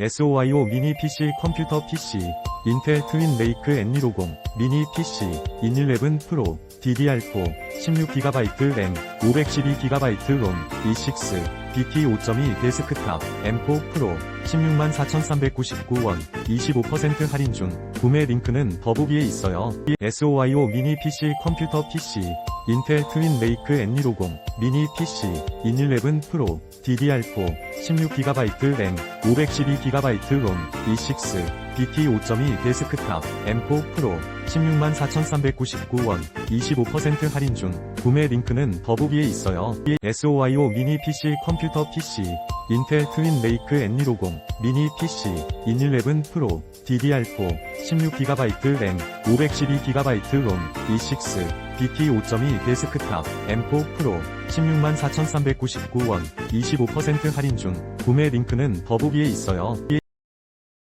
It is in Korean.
SOIO 미니 PC 컴퓨터 PC 인텔 트윈 레이크 N250 미니 PC 인11 프로 DDR4 16GB 램 512GB 롬 E6 BT 5.2 데스크탑 M4 프로 164,399원 25% 할인 중 구매 링크는 더보기에 있어요. SOIO 미니 PC 컴퓨터 PC 인텔 트윈 레이크 N250 미니 PC 인11 프로 DDR4 16GB 램 512GB 롬 E6 BT 5.2 데스크탑 M4 프로 164,399원 25% 할인 중 구매 링크는 더보기에 있어요. SOIO 미니 PC 컴퓨터 PC 인텔 트윈 레이크 N250 미니 PC 인11 프로 DDR4 16GB 램 512GB 롬 E6 BT 5.2 데스크탑 M4 프로 164,399원 25% 할인 중 구매 링크는 더보기에 있어요.